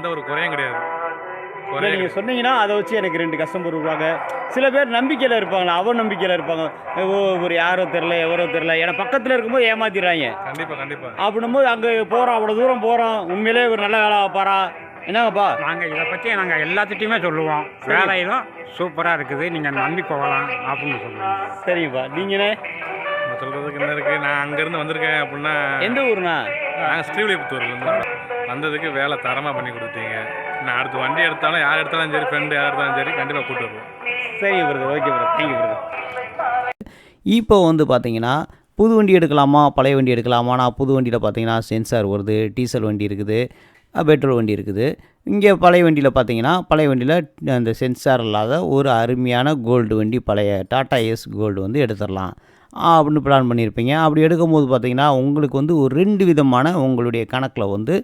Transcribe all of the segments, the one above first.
எந்த ஒரு குறையும் கிடையாது. இல்லை நீங்கள் சொன்னீங்கன்னா அதை வச்சு எனக்கு ரெண்டு கஸ்டமர் வருவாங்க சில பேர் நம்பிக்கையில் இருப்பாங்களா? அவ நம்பிக்கையில் இருப்பாங்க. ஓ ஒரு யாரோ தெரில எவரோ தெரில ஏன்னா பக்கத்தில் இருக்கும்போது ஏமாத்திடுறாங்க. கண்டிப்பா கண்டிப்பா. அப்படின்னும்போது அங்கே போகிறோம் அவ்வளோ தூரம் போகிறோம் உண்மையிலே ஒரு நல்ல வேலை பார்ப்பாரா? என்னங்கப்பா? நாங்கள் இதை பற்றி நாங்கள் எல்லாத்துட்டையுமே சொல்லுவோம். வேலையிலும் சூப்பராக இருக்குது. நீங்கள் நம்பி போகலாம் அப்படின்னு சொல்லுவோம். சரிங்கப்பா நீங்கண்ணே நம்ம சொல்றதுக்கு என்ன இருக்கு? நான் அங்கேருந்து வந்திருக்கேன் அப்படின்னா எந்த ஊருண்ணா? நாங்கள் ஸ்ரீவில்லிபுத்தூர்லேருந்து வந்ததுக்கு வேலை தரமாக பண்ணி கொடுத்தீங்க. நான் அடுத்து வண்டி எடுத்தாலும் யார் எடுத்தாலும் சரி ஃப்ரெண்டு யார் எடுத்தாலும் சரி கண்டிப்பாக கூட்டு வருவோம். சரிங்க brother okay brother thank you brother இப்போ வந்து பார்த்தீங்கன்னா புது வண்டி எடுக்கலாமா பழைய வண்டி எடுக்கலாமா? நான் புது வண்டியில் பார்த்தீங்கன்னா சென்சார் வருது டீசல் வண்டி இருக்குது பெட்ரோல் வண்டி இருக்குது. இங்கே பழைய வண்டியில் பார்த்தீங்கன்னா பழைய வண்டியில் அந்த சென்சார் இல்லாத ஒரு அருமையான கோல்டு வண்டி பழைய டாடா ஏஸ் கோல்டு வந்து எடுத்துடலாம். அப்படின்னு பிளான் பண்ணியிருப்பீங்க. அப்படி எடுக்கும்போது பார்த்தீங்கன்னா உங்களுக்கு வந்து ஒரு ரெண்டு விதமான உங்களுடைய கணக்கில் வந்து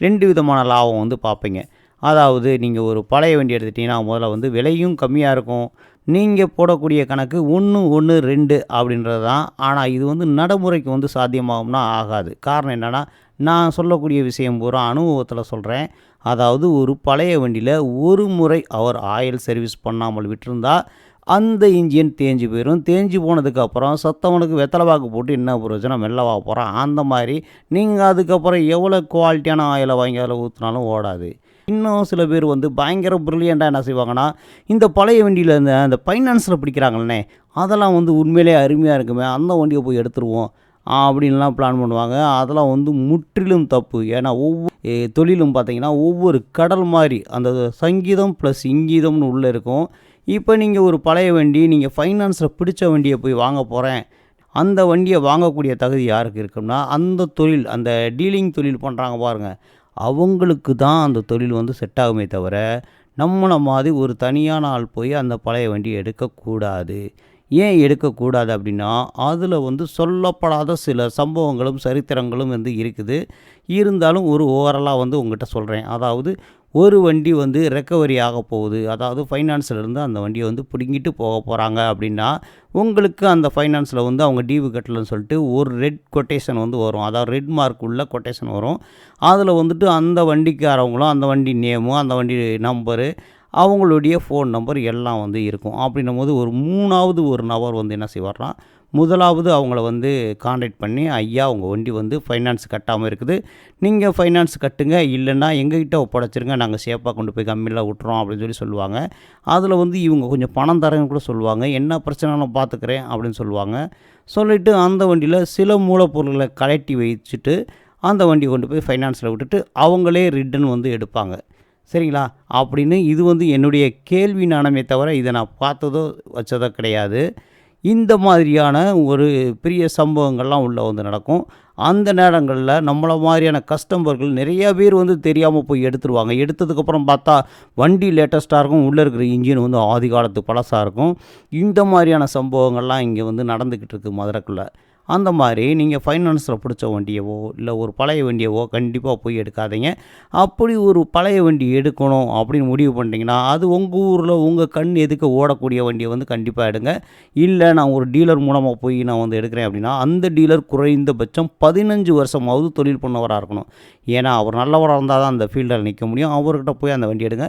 ரெண்டு விதமான லாபம் வந்து பார்ப்பீங்க. அதாவது நீங்கள் ஒரு பழைய வண்டி எடுத்துட்டிங்கன்னா முதல்ல வந்து விலையும் கம்மியாக இருக்கும். நீங்கள் போடக்கூடிய கணக்கு ஒன்று ஒன்று ரெண்டு அப்படின்றது தான். ஆனால் இது வந்து நடைமுறைக்கு வந்து சாத்தியமாகும்னா ஆகாது. காரணம் என்னென்னா நான் சொல்லக்கூடிய விஷயம் பூரா அனுபவத்தில் சொல்கிறேன் அதாவது ஒரு பழைய வண்டியில் ஒரு முறை அவர் ஆயில் சர்வீஸ் பண்ணாமல் விட்டிருந்தால் அந்த இன்ஜின் தேஞ்சு போயிடும் தேஞ்சு போனதுக்கப்புறம் சத்தவனுக்கு வெத்தலை பாக்கு போட்டு என்ன பிரயோஜனம்? மெல்லவா போகிறான் அந்த மாதிரி நீங்கள் அதுக்கப்புறம் எவ்வளோ குவாலிட்டியான ஆயிலை வாங்கி அதில் ஊற்றினாலும் ஓடாது. இன்னும் சில பேர் வந்து பயங்கர ப்ரில்லியண்ட்டாக என்ன செய்வாங்கன்னா இந்த பழைய வண்டியில் இந்த அந்த ஃபைனான்ஸில் பிடிக்கிறாங்களே அதெல்லாம் வந்து உண்மையிலே அருமையாக இருக்குமே அந்த வண்டியை போய் எடுத்துருவோம் அப்படின்லாம் பிளான் பண்ணுவாங்க. அதெல்லாம் வந்து முற்றிலும் தப்பு. ஏன்னா ஒவ்வொரு தொழிலும் பார்த்தீங்கன்னா ஒவ்வொரு கடல் மாதிரி அந்த சங்கீதம் ப்ளஸ் இங்கீதம்னு உள்ளே இருக்கும். இப்போ நீங்கள் ஒரு பழைய வண்டி நீங்கள் ஃபைனான்ஸில் பிடிச்ச வண்டியை போய் வாங்க போகிறேன் அந்த வண்டியை வாங்கக்கூடிய தகுதி யாருக்கு இருக்குன்னா அந்த தொழில் அந்த டீலிங் தொழில் பண்ணுறாங்க பாருங்கள் அவங்களுக்கு தான் அந்த தொழில் வந்து செட் ஆகுமே தவிர நம்மளை மாதிரி ஒரு தனியான ஆள் போய் அந்த பழைய வண்டியை எடுக்கக்கூடாது. ஏன் எடுக்கக்கூடாது அப்படின்னா அதில் வந்து சொல்லப்படாத சில சம்பவங்களும் சரித்திரங்களும் வந்து இருக்குது. இருந்தாலும் ஒரு ஓவரலாக வந்து உங்கள்கிட்ட சொல்கிறேன் அதாவது ஒரு வண்டி வந்து ரெக்கவரி ஆக போகுது. அதாவது ஃபைனான்ஸில் இருந்து அந்த வண்டியை வந்து பிடுங்கிட்டு போக போகிறாங்க அப்படின்னா உங்களுக்கு அந்த ஃபைனான்ஸில் வந்து அவங்க டிவு கட்டலன்னு சொல்லிட்டு ஒரு ரெட் கொட்டேஷன் வந்து வரும். அதாவது ரெட் மார்க் உள்ள கொட்டேஷன் வரும். அதில் வந்துட்டு அந்த வண்டிக்காரவங்களும் அந்த வண்டி நேமும் அந்த வண்டி நம்பரு அவங்களுடைய ஃபோன் நம்பர் எல்லாம் வந்து இருக்கும். அப்படின்னும் போது ஒரு மூணாவது ஒரு நபர் வந்து என்ன செய்வார்னா முதலாவது அவங்கள வந்து காண்டாக்ட் பண்ணி ஐயா உங்கள் வண்டி வந்து ஃபைனான்ஸ் கட்டாமல் இருக்குது. நீங்கள் ஃபைனான்ஸ் கட்டுங்க. இல்லைன்னா எங்ககிட்ட ஒப்படைச்சிருங்க. நாங்கள் சேஃபாக கொண்டு போய் கம்மியில் விட்டுறோம் அப்படின்னு சொல்லி சொல்லுவாங்க. அதில் வந்து இவங்க கொஞ்சம் பணம் தரங்க கூட சொல்லுவாங்க. என்ன பிரச்சனை? நான் பார்த்துக்கிறேன் அப்படின்னு சொல்லுவாங்க. சொல்லிவிட்டு அந்த வண்டியில் சில மூலப்பொருட்களை கலட்டி வச்சுட்டு அந்த வண்டி கொண்டு போய் ஃபைனான்ஸில் விட்டுட்டு அவங்களே ரிட்டன் வந்து எடுப்பாங்க. சரிங்களா? அப்படின்னு இது வந்து என்னுடைய கேள்வி நாணமே தவிர இதை நான் பார்த்ததோ வச்சதோ கிடையாது. இந்த மாதிரியான ஒரு பெரிய சம்பவங்கள்லாம் உள்ளே வந்து நடக்கும். அந்த நேரங்களில் நம்மளை மாதிரியான கஸ்டமர்கள் நிறையா பேர் வந்து தெரியாமல் போய் எடுத்துருவாங்க. எடுத்ததுக்கப்புறம் பார்த்தா வண்டி லேட்டஸ்ட்டாக இருக்கும். உள்ளே இருக்கிற இன்ஜின் வந்து ஆதி காலத்து பழசாக இருக்கும். இந்த மாதிரியான சம்பவங்கள்லாம் இங்கே வந்து நடந்துக்கிட்டு இருக்குது மதுரைக்குள்ளே. அந்த மாதிரி நீங்கள் ஃபைனான்ஸில் பிடிச்ச வண்டியவோ இல்லை ஒரு பழைய வண்டியவோ கண்டிப்பாக போய் எடுக்காதீங்க. அப்படி ஒரு பழைய வண்டி எடுக்கணும் அப்படின்னு முடிவு பண்ணிட்டீங்கன்னா அது உங்கள் ஊரில் உங்கள் கண் எதுக்கு ஓடக்கூடிய வண்டியை வந்து கண்டிப்பாக எடுங்க. இல்லை நான் ஒரு டீலர் மூலமாக போய் நான் வந்து எடுக்கிறேன் அப்படின்னா அந்த டீலர் குறைந்தபட்சம் பதினஞ்சு வருஷமாவது தொழில் பண்ணவராக இருக்கணும். ஏன்னா அவர் நல்லவராக இருந்தால் தான் அந்த ஃபீல்டில் நிற்க முடியும். அவர்கிட்ட போய் அந்த வண்டி எடுங்க.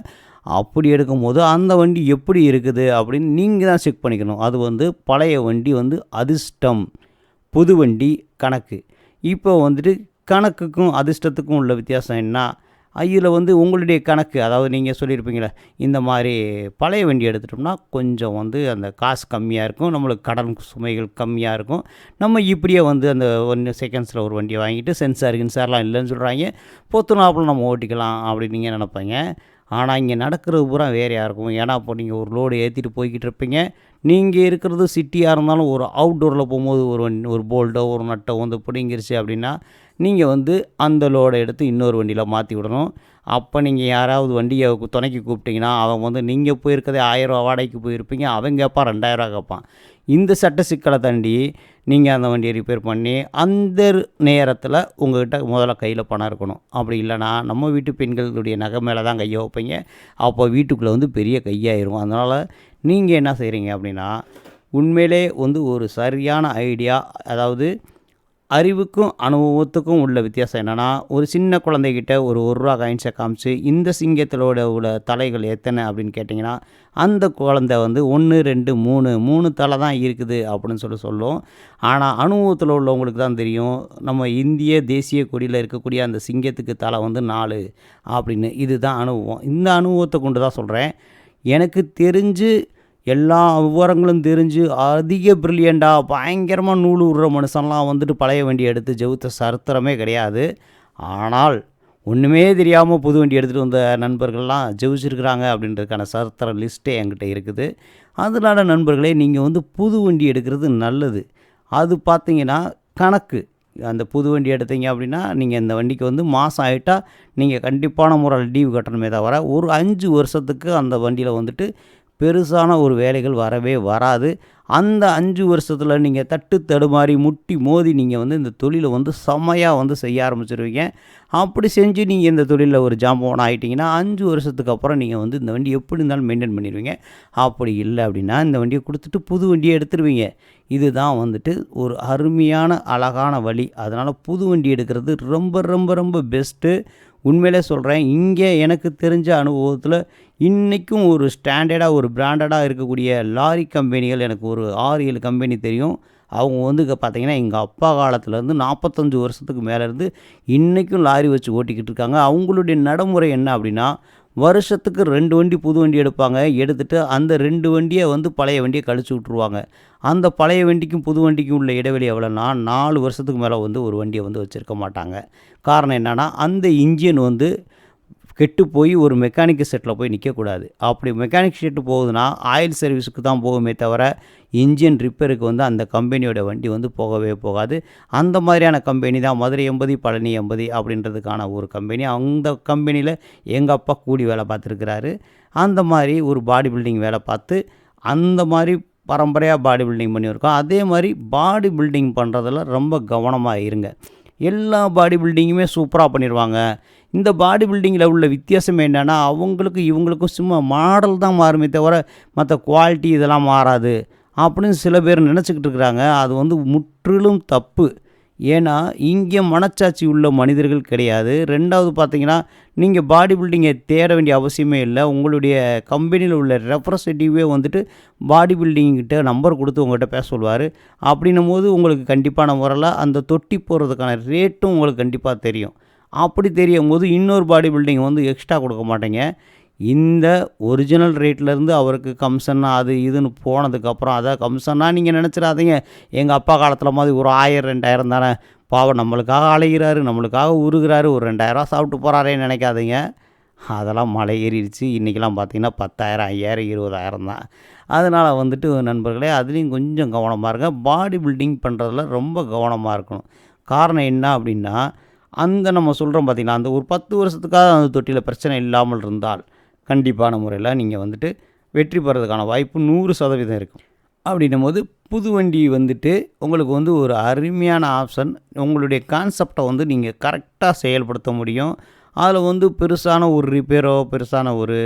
அப்படி எடுக்கும்போது அந்த வண்டி எப்படி இருக்குது அப்படின்னு நீங்கள் தான் செக் பண்ணிக்கணும். அது வந்து பழைய வண்டி வந்து அதிர்ஷ்டம். புது வண்டி கணக்கு. இப்போ வந்துட்டு கணக்குக்கும் அதிர்ஷ்டத்துக்கும் உள்ள வித்தியாசம் என்ன? இதில் வந்து உங்களுடைய கணக்கு அதாவது நீங்கள் சொல்லியிருப்பீங்களே இந்த மாதிரி பழைய வண்டி எடுத்துட்டோம்னா கொஞ்சம் வந்து அந்த காசு கம்மியாக இருக்கும் நம்மளுக்கு கடன் சுமைகள் கம்மியாக இருக்கும். நம்ம இப்படியே வந்து அந்த ஒன்று செகண்ட்ஸில் ஒரு வண்டியை வாங்கிட்டு சென்சார் கின்சார்லாம் இல்லைன்னு சொல்கிறாங்க பொத்து நாப்பில் நம்ம ஓட்டிக்கலாம் அப்படின்னு நீங்கள் நினைப்பீங்க. ஆனால் இங்கே நடக்கிறது பூரா வேறையாக இருக்கும் ஏன்னா இப்போ நீங்கள் ஒரு லோடு ஏற்றிட்டு போய்கிட்டு இருப்பீங்க. நீங்கள் இருக்கிறது சிட்டியாக இருந்தாலும் ஒரு அவுட்டோரில் போகும்போது ஒரு வண்டி ஒரு போல்ட்டோ ஒரு நட்டோ வந்து பிடிங்கிருச்சு அப்படின்னா நீங்கள் வந்து அந்த லோடை எடுத்து இன்னொரு வண்டியில் மாற்றி விடணும். அப்போ நீங்கள் யாராவது வண்டியை துணைக்கு கூப்பிட்டிங்கன்னா அவன் வந்து நீங்கள் போயிருக்கதே ஆயிரரூவா வாடகைக்கு போயிருப்பீங்க. அவன் கேட்பான் ரெண்டாயிரரூவா கேட்பான். இந்த சட்ட சிக்கலை தாண்டி நீங்கள் அந்த வண்டியை ரிப்பேர் பண்ணி அந்த நேரத்தில் உங்கள்கிட்ட முதல்ல கையில் பணம் இருக்கணும். அப்படி இல்லைன்னா நம்ம வீட்டு பெண்களுடைய நகை மேலே தான் கையை வைப்பீங்க. அப்போ வீட்டுக்குள்ளே வந்து பெரிய கையாயிரும். அதனால் நீங்கள் என்ன செய்கிறீங்க அப்படின்னா உண்மையிலே வந்து ஒரு சரியான ஐடியா அதாவது அறிவுக்கும் அனுபவத்துக்கும் உள்ள வித்தியாசம் என்னென்னா ஒரு சின்ன குழந்தைகிட்ட ஒரு ஒரு ரூபா காயின்ஸை காமிச்சு இந்த சிங்கத்திலோட உள்ள தலைகள் எத்தனை அப்படின்னு கேட்டிங்கன்னா அந்த குழந்தை வந்து ஒன்று ரெண்டு மூணு மூணு தலை தான் இருக்குது அப்படின்னு சொல்லி சொல்லும். ஆனால் அனுபவத்தில் உள்ளவங்களுக்கு தான் தெரியும் நம்ம இந்திய தேசிய கொடியில் இருக்கக்கூடிய அந்த சிங்கத்துக்கு தலை வந்து நாலு அப்படின்னு. இதுதான் அனுபவம். இந்த அனுபவத்தை கொண்டு தான் சொல்கிறேன் எனக்கு தெரிஞ்சு எல்லா விவரங்களும் தெரிஞ்சு அதிக ப்ரில்லியண்ட்டாக பயங்கரமாக நூல் விடுற மனுஷன்லாம் வந்துட்டு பழைய வண்டி எடுத்து ஜெவுத்த சரித்திரமே கிடையாது. ஆனால் ஒன்றுமே தெரியாமல் புது வண்டி எடுத்துகிட்டு வந்த நண்பர்கள்லாம் ஜெயிச்சிருக்கிறாங்க அப்படின்றதுக்கான சரித்திர லிஸ்ட்டே என்கிட்ட இருக்குது. அதனால நண்பர்களே நீங்கள் வந்து புது வண்டி எடுக்கிறது நல்லது. அது பார்த்தீங்கன்னா கணக்கு. அந்த புது வண்டி எடுத்தீங்க அப்படின்னா நீங்கள் இந்த வண்டிக்கு வந்து மாதம் ஆகிட்டால் நீங்கள் கண்டிப்பான முறையில் லீவு கட்டணுமே தவிர ஒரு அஞ்சு வருஷத்துக்கு அந்த வண்டியில் வந்துட்டு பெருசான ஒரு வேலைகள் வரவே வராது. அந்த அஞ்சு வருஷத்தில் நீங்கள் தட்டு தடுமாறி முட்டி மோதி நீங்கள் வந்து இந்த தொழிலை வந்து செம்மையாக வந்து செய்ய ஆரம்பிச்சிருவீங்க. அப்படி செஞ்சு நீங்கள் இந்த தொழிலில் ஒரு ஜாம்பவன் ஆகிட்டிங்கன்னா அஞ்சு வருஷத்துக்கு அப்புறம் நீங்கள் வந்து இந்த வண்டி எப்படி இருந்தாலும் மெயின்டைன் பண்ணிடுவீங்க. அப்படி இல்லை அப்படின்னா இந்த வண்டியை கொடுத்துட்டு புது வண்டியை எடுத்துருவீங்க. இதுதான் வந்துட்டு ஒரு அருமையான அழகான வழி. அதனால் புது வண்டி எடுக்கிறது ரொம்ப ரொம்ப ரொம்ப பெஸ்ட்டு உண்மையிலே சொல்கிறேன் இங்கே எனக்கு தெரிஞ்ச அனுபவத்தில் இன்றைக்கும் ஒரு ஸ்டாண்டர்டாக ஒரு பிராண்டடாக இருக்கக்கூடிய லாரி கம்பெனிகள் எனக்கு ஒரு ஆறு ஏழு கம்பெனி தெரியும். அவங்க வந்து இங்கே பார்த்தீங்கன்னா எங்கள் அப்பா காலத்துலேருந்து நாற்பத்தஞ்சு வருஷத்துக்கு மேலேருந்து இன்றைக்கும் லாரி வச்சு ஓட்டிக்கிட்டு இருக்காங்க. அவங்களுடைய நடைமுறை என்ன அப்படின்னா வருஷத்துக்கு ரெண்டு வண்டி புது வண்டி எடுப்பாங்க. எடுத்துகிட்டு அந்த ரெண்டு வண்டியை வந்து பழைய வண்டியை கழிச்சு விட்ருவாங்க அந்த பழைய வண்டிக்கும் புது வண்டிக்கும் உள்ள இடைவெளி எவ்வளோன்னா நாலு வருஷத்துக்கு மேலே வந்து ஒரு வண்டியை வந்து வச்சுருக்க மாட்டாங்க. காரணம் என்னென்னா அந்த இன்ஜின் வந்து கெட்டு போய் ஒரு மெக்கானிக் செட்டில் போய் நிற்கக்கூடாது அப்படி மெக்கானிக் செட்டு போகுதுன்னா ஆயில் சர்வீஸுக்கு தான் போகுமே தவிர இன்ஜின் ரிப்பேருக்கு வந்து அந்த கம்பெனியோட வண்டி வந்து போகவே போகாது. அந்த மாதிரியான கம்பெனி தான் மதுரை எண்பது பழனி எண்பது அப்படின்றதுக்கான ஒரு கம்பெனி அந்த கம்பெனியில் எங்கள் அப்பா கூடி வேலை பார்த்துருக்கிறாரு. அந்த மாதிரி ஒரு பாடி பில்டிங் வேலை பார்த்து அந்த மாதிரி பரம்பரையாக பாடி பில்டிங் பண்ணியிருக்கோம். அதே மாதிரி பாடி பில்டிங் பண்ணுறதில் ரொம்ப கவனமாக இருங்க. எல்லா பாடி பில்டிங்குமே சூப்பராக பண்ணிடுவாங்க இந்த பாடி பில்டிங்கில் உள்ள வித்தியாசம் என்னென்னா அவங்களுக்கு இவங்களுக்கும் சும்மா மாடல் தான் மாறுமே தவிர மற்ற குவாலிட்டி இதெல்லாம் மாறாது. அப்படின்னு சில பேர் நினச்சிக்கிட்டு இருக்கிறாங்க. அது வந்து முற்றிலும் தப்பு. ஏன்னா இங்கே மனச்சாட்சி உள்ள மனிதர்கள் கிடையாது. ரெண்டாவது பார்த்தீங்கன்னா நீங்கள் பாடி பில்டிங்கை தேட வேண்டிய அவசியமே இல்லை. உங்களுடைய கம்பெனியில் உள்ள ரெப்ரசன்டேட்டிவே வந்துட்டு பாடி பில்டிங்கிட்ட நம்பர் கொடுத்து உங்கள்கிட்ட பேச சொல்லுவார் அப்படின்னும் போது உங்களுக்கு கண்டிப்பான முறையில் அந்த தொட்டி போகிறதுக்கான ரேட்டும் உங்களுக்கு கண்டிப்பாக தெரியும். அப்படி தெரியும் போது இன்னொரு பாடி பில்டிங் வந்து எக்ஸ்ட்ரா கொடுக்க மாட்டேங்க. இந்த ஒரிஜினல் ரேட்லேருந்து அவருக்கு கம்சன்னா அது இதுன்னு போனதுக்கப்புறம் அதை கம்சன்னா நீங்கள் நினச்சிடாதீங்க. எங்கள் அப்பா காலத்தில் மாதிரி ஒரு ஆயிரம் ரெண்டாயிரம் தானே. பாவம் நம்மளுக்காக அலைகிறாரு நம்மளுக்காக உருகிறாரு ஒரு ரெண்டாயிரம் சாப்பிட்டு போகிறாரேன்னு நினைக்காதீங்க. அதெல்லாம் மலை ஏறிடுச்சு. இன்றைக்கெலாம் பார்த்திங்கன்னா பத்தாயிரம் ஐயாயிரம் இருபதாயிரம் தான். அதனால் வந்துட்டு நண்பர்களே அதுலேயும் கொஞ்சம் கவனமாக இருங்க. பாடி பில்டிங் பண்ணுறதுல ரொம்ப கவனமாக இருக்கணும். காரணம் என்ன அப்படின்னா அந்த நம்ம சொல்கிறோம் பார்த்திங்கன்னா அந்த ஒரு பத்து வருஷத்துக்காக அந்த தொட்டியில் பிரச்சனை இல்லாமல் இருந்தால் கண்டிப்பான முறையில் நீங்கள் வந்துட்டு வெற்றி பெறதுக்கான வாய்ப்பு நூறு சதவீதம் இருக்கும். அப்படின்னும் போது புது வண்டி வந்துட்டு உங்களுக்கு வந்து ஒரு அருமையான ஆப்ஷன். உங்களுடைய கான்செப்டை வந்து நீங்கள் கரெக்டாக செயல்படுத்த முடியும். அதில் வந்து பெருசான ஒரு ரிப்பேரோ பெருசான ஒரு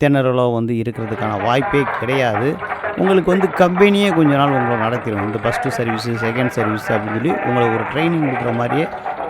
திணறலோ வந்து இருக்கிறதுக்கான வாய்ப்பே கிடையாது. உங்களுக்கு வந்து கம்பெனியே கொஞ்ச நாள் உங்களை நடத்திடும் இந்த ஃபஸ்ட்டு சர்வீஸு செகண்ட் சர்வீஸ் அப்படின்னு சொல்லி உங்களுக்கு ஒரு ட்ரைனிங் கொடுக்குற மாதிரியே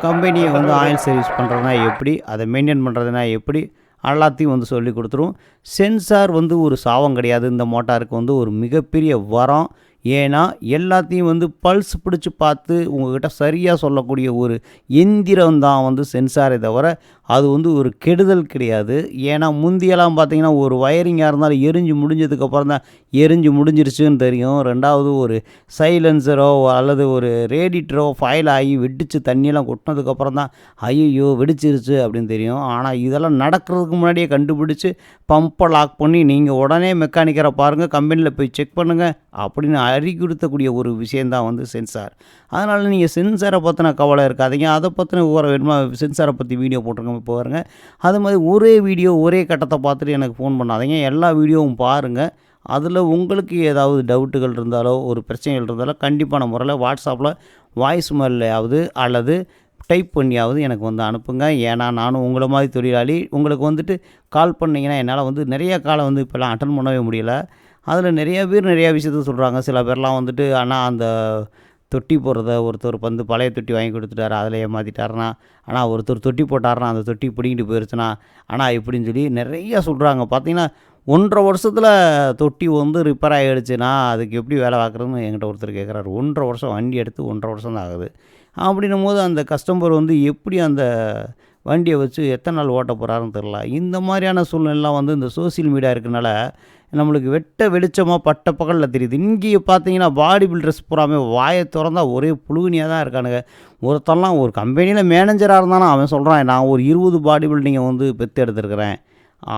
கம்பெனியை வந்து ஆயில் சர்வீஸ் பண்ணுறதுனா எப்படி அதை மெயின்டைன் பண்ணுறதுனா எப்படி எல்லாத்தையும் வந்து சொல்லி கொடுத்துரும். சென்சார் வந்து ஒரு சாவம் கிடையாது. இந்த மோட்டாருக்கு வந்து ஒரு மிகப்பெரிய வரம். ஏன்னா எல்லாத்தையும் வந்து பல்ஸ் பிடிச்சி பார்த்து உங்கள்கிட்ட சரியாக சொல்லக்கூடிய ஒரு எந்திரம் தான் வந்து சென்சாரை தவிர அது வந்து ஒரு கெடுதல் கிடையாது. ஏன்னா முந்தியெல்லாம் பார்த்தீங்கன்னா ஒரு வயரிங்காக இருந்தாலும் எரிஞ்சு முடிஞ்சதுக்கப்புறம் தான் எரிஞ்சு முடிஞ்சிருச்சுன்னு தெரியும். ரெண்டாவது ஒரு சைலன்சரோ அல்லது ஒரு ரேடிட்டரோ ஃபைல் ஆகி வெடிச்சு தண்ணியெல்லாம் கொட்டினதுக்கப்புறம் தான் ஐயோ வெடிச்சிருச்சு அப்படின்னு தெரியும். ஆனால் இதெல்லாம் நடக்கிறதுக்கு முன்னாடியே கண்டுபிடிச்சி பம்பை லாக் பண்ணி நீங்கள் உடனே மெக்கானிக்கரை பாருங்கள் கம்பெனியில் போய் செக் பண்ணுங்கள் அப்படின்னு அறிகுறுத்தக்கூடிய ஒரு விஷயந்தான் வந்து சென்சார். அதனால் நீங்கள் சென்சாரை பற்றின கவலை இருக்காதீங்க. அதை பற்றின விவரம் வேணுமா சென்சாரை பற்றி வீடியோ போட்டிருக்கோம் இப்போ பாருங்க. அது மாதிரி ஒரே வீடியோ ஒரே கட்டத்தை பார்த்துட்டு எனக்கு ஃபோன் பண்ணாதீங்க. எல்லா வீடியோவும் பாருங்கள் அதில் உங்களுக்கு ஏதாவது டவுட்டுகள் இருந்தாலோ ஒரு பிரச்சனைகள் இருந்தாலோ கண்டிப்பான முறையில் வாட்ஸ்அப்பில் வாய்ஸ் மெயிலையாவது அல்லது டைப் பண்ணியாவது எனக்கு வந்து அனுப்புங்க. ஏன்னா நானும் உங்களை மாதிரி தொழிலாளி. உங்களுக்கு வந்துட்டு கால் பண்ணிங்கன்னா என்னால் வந்து நிறைய காலை வந்து இப்போல்லாம் அட்டன் பண்ணவே முடியல. அதில் நிறைய பேர் நிறையா விஷயத்த சொல்கிறாங்க சில பேர்லாம் வந்துட்டு ஆனால் அந்த தொட்டி போடுறத ஒருத்தர் வந்து பழைய தொட்டி வாங்கி கொடுத்துட்டாரு அதில் ஏமாற்றிட்டாருனா ஆனால் ஒருத்தர் தொட்டி போட்டாருனா அந்த தொட்டி பிடிங்கிட்டு போயிடுச்சுனா ஆனால் இப்படின்னு சொல்லி நிறைய சொல்கிறாங்க பார்த்தீங்கன்னா ஒன்றரை வருஷத்தில் தொட்டி வந்து ரிப்பேர் ஆகிடுச்சுன்னா அதுக்கு எப்படி வேலை பார்க்குறதுன்னு என்கிட்ட ஒருத்தர் கேட்குறாரு ஒன்றரை வருஷம் வண்டி எடுத்து ஒன்றரை வருஷம் தான் ஆகுது. அப்படின்னும் போது அந்த கஸ்டமர் வந்து எப்படி அந்த வண்டியை வச்சு எத்தனை நாள் ஓட்ட போகிறாருன்னு தெரில இந்த மாதிரியான சூழ்நிலாம் வந்து இந்த சோசியல் மீடியா இருக்கனால நம்மளுக்கு வெட்ட வெளிச்சமாக பட்ட பகலில் தெரியுது. இங்கே பார்த்தீங்கன்னா பாடி பில்டர்ஸ் பூராமே வாயை திறந்தா ஒரே புழுகுனியாக தான் இருக்கானுங்க. ஒருத்தன்லாம் ஒரு கம்பெனியில் மேனேஜராக இருந்தாலும் அவன் சொல்கிறான் நான் ஒரு இருபது பாடி பில்டிங்கை வந்து பெற்று எடுத்திருக்கிறேன்.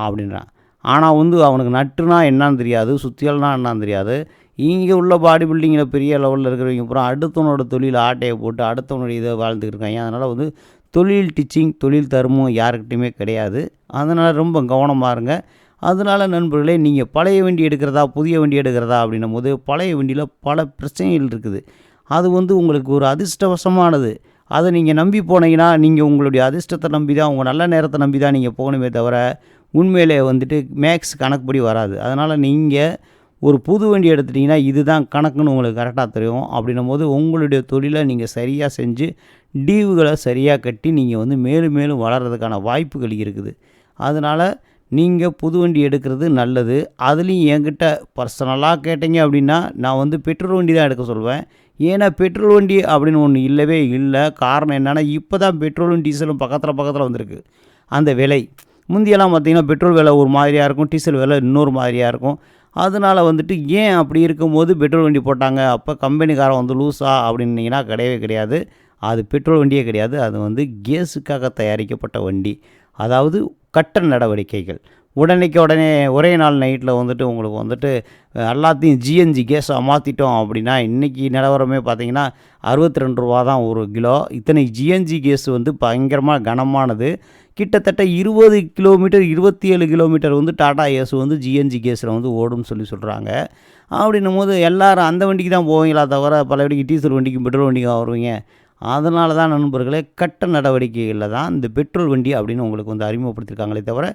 அப்படின்றான். ஆனால் வந்து அவனுக்கு நட்டுனா என்னான்னு தெரியாது சுத்தியல்னா என்னான்னு தெரியாது. இங்கே உள்ள பாடி பில்டிங்கில் பெரிய லெவலில் இருக்கிறவங்க பூரா அடுத்தவனோட தொழில் ஆட்டையை போட்டு அடுத்தவனுடைய இதை வாழ்ந்துக்கிட்டு இருக்காங்க. அதனால் வந்து தொழில் டீச்சிங் தொழில் தர்மம் யாருக்கிட்டையுமே கிடையாது. அதனால் ரொம்ப கவனமாக இருங்க. அதனால் நண்பர்களே நீங்கள் பழைய வண்டி எடுக்கிறதா புதிய வண்டி எடுக்கிறதா அப்படின்னும் போது பழைய வண்டியில் பல பிரச்சனைகள் இருக்குது. அது வந்து உங்களுக்கு ஒரு அதிர்ஷ்டவசமானது. அதை நீங்கள் நம்பி போனீங்கன்னா நீங்கள் உங்களுடைய அதிர்ஷ்டத்தை நம்பி தான் உங்கள் நல்ல நேரத்தை நம்பி தான் நீங்கள் போகணுமே தவிர உண்மையிலே வந்துட்டு மேக்ஸ் கணக்குப்படி வராது. அதனால் நீங்கள் ஒரு புது வண்டி எடுத்துட்டிங்கன்னா இதுதான் கணக்குன்னு உங்களுக்கு கரெக்டாக தெரியும். அப்படின்னும் போது உங்களுடைய தொழிலை நீங்கள் சரியாக செஞ்சு டீவுகளை சரியாக கட்டி நீங்கள் வந்து மேலும் மேலும் வளர்கிறதுக்கான வாய்ப்புகள் இருக்குது. அதனால் நீங்கள் புது வண்டி எடுக்கிறது நல்லது. அதுலேயும் என்கிட்ட பர்சனலாக கேட்டீங்க அப்படின்னா நான் வந்து பெட்ரோல் வண்டி தான் எடுக்க சொல்லுவேன் ஏன்னா பெட்ரோல் வண்டி அப்படின்னு ஒன்று இல்லவே இல்லை. காரணம் என்னென்னா இப்போ தான் பெட்ரோலும் டீசலும் பக்கத்தில் பக்கத்தில் வந்திருக்கு. அந்த விலை. முந்தியெல்லாம் பார்த்திங்கன்னா பெட்ரோல் விலை ஒரு மாதிரியாக இருக்கும் டீசல் விலை இன்னொரு மாதிரியாக இருக்கும். அதனால் வந்துட்டு ஏன் அப்படி இருக்கும்போது பெட்ரோல் வண்டி போட்டாங்க? அப்போ கம்பெனிக்காரன் வந்து லூஸா அப்படின்னீங்கன்னா கிடையவே கிடையாது. அது பெட்ரோல் வண்டியே கிடையாது. அது வந்து கேஸுக்காக தயாரிக்கப்பட்ட வண்டி. அதாவது கட்ட நடவடிக்கைகள். உடனேக்கு உடனே ஒரே நாள் நைட்டில் வந்துட்டு உங்களுக்கு வந்துட்டு எல்லாத்தையும் ஜிஎன்ஜி கேஸை மாற்றிட்டோம் அப்படின்னா இன்றைக்கி நிலவரமே பார்த்தீங்கன்னா அறுபத்தி ரெண்டு ரூபா தான் ஒரு கிலோ. இத்தனை ஜிஎன்ஜி கேஸ் வந்து பயங்கரமாக கனமானது. கிட்டத்தட்ட இருபது கிலோமீட்டர் இருபத்தி ஏழு கிலோமீட்டர் வந்து டாடா ஏஸ் வந்து ஜிஎன்ஜி கேஸில் வந்து ஓடும்னு சொல்லி சொல்கிறாங்க அப்படின்னும் போது எல்லோரும் அந்த வண்டிக்கு தான் போவீங்களா தவிர பல வண்டிக்கு டீசல் வண்டிக்கும் பெட்ரோல் வண்டிக்கும் வருவீங்க. அதனால தான் நண்பர்களே கட்ட நடவடிக்கைகளில் தான் இந்த பெட்ரோல் வண்டி அப்படின்னு உங்களுக்கு வந்து அறிமுகப்படுத்தியிருக்காங்களே தவிர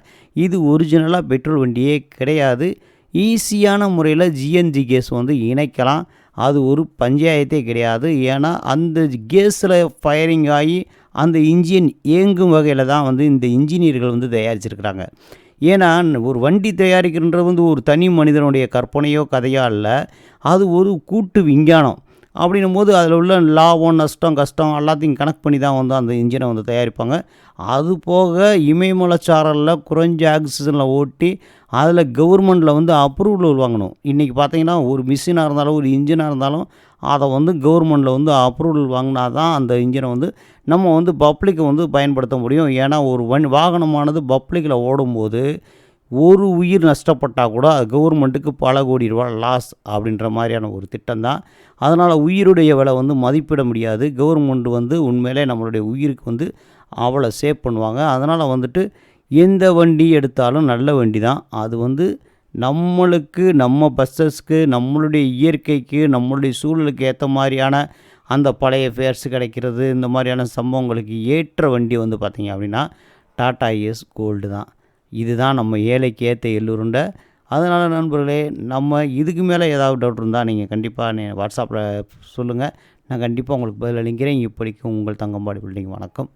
இது ஒரிஜினலாக பெட்ரோல் வண்டியே கிடையாது. ஈஸியான முறையில் ஜிஎன்ஜி கேஸ் வந்து இணைக்கலாம். அது ஒரு பஞ்சாயத்தே கிடையாது. ஏன்னா அந்த கேஸில் ஃபயரிங் ஆகி அந்த இன்ஜின் இயங்கும் வகையில் தான் வந்து இந்த இன்ஜினியர்கள் வந்து தயாரிச்சிருக்கிறாங்க. ஏன்னா ஒரு வண்டி தயாரிக்கின்றது வந்து ஒரு தனி மனிதனுடைய கற்பனையோ கதையோ அல்ல. அது ஒரு கூட்டு விஞ்ஞானம். அப்படின்னும் போது அதில் உள்ள லாபம் நஷ்டம் கஷ்டம் எல்லாத்தையும் கணக்கு பண்ணி தான் வந்து அந்த இன்ஜினை வந்து தயாரிப்பாங்க. அது போக இமயமலைச்சாரலில் குறைஞ்ச ஆக்சிஜனில் ஓட்டி அதில் கவர்மெண்ட்டில் வந்து அப்ரூவல் வாங்கணும் இன்றைக்கி பார்த்தீங்கன்னா ஒரு மிஷினாக இருந்தாலும் ஒரு இன்ஜினாக இருந்தாலும் அதை வந்து கவர்மெண்ட்டில் வந்து அப்ரூவல் வாங்கினா தான் அந்த இன்ஜினை வந்து நம்ம வந்து பப்ளிக்கை வந்து பயன்படுத்த முடியும். ஏன்னா ஒரு வன் வாகனமானது பப்ளிக்கில் ஓடும்போது ஒரு உயிர் நஷ்டப்பட்டால் கூட அது கவர்மெண்ட்டுக்கு பல கோடி ரூபா லாஸ் அப்படின்ற மாதிரியான ஒரு திட்டம் தான் அதனால் உயிருடைய விலை வந்து மதிப்பிட முடியாது. கவர்மெண்ட் வந்து உண்மையிலே நம்மளுடைய உயிருக்கு வந்து அவ்வளோ சேவ் பண்ணுவாங்க. அதனால் வந்துட்டு எந்த வண்டி எடுத்தாலும் நல்ல வண்டி தான் அது வந்து நம்மளுக்கு நம்ம பஸ்ஸஸ்க்கு நம்மளுடைய இயற்கைக்கு நம்மளுடைய சூழலுக்கு ஏற்ற மாதிரியான அந்த பழைய ஃபேர்ஸ் கிடைக்கிறது இந்த மாதிரியான சம்பவங்களுக்கு ஏற்ற வண்டி வந்து பார்த்திங்க அப்படின்னா டாடா ஏஸ் கோல்டு தான் இதுதான் நம்ம ஏழைக்கு ஏற்ற எள்ளுருண்டை. அதனால் நண்பர்களே நம்ம இதுக்கு மேலே ஏதாவது டவுட் இருந்தால் நீங்கள் கண்டிப்பாக நீ வாட்ஸ்அப்பில் சொல்லுங்கள் நான் கண்டிப்பாக உங்களுக்கு பதில் அளிக்கிறேன் இப்படிக்கும் உங்கள் தங்கம்பாடி பில்டிங் வணக்கம்.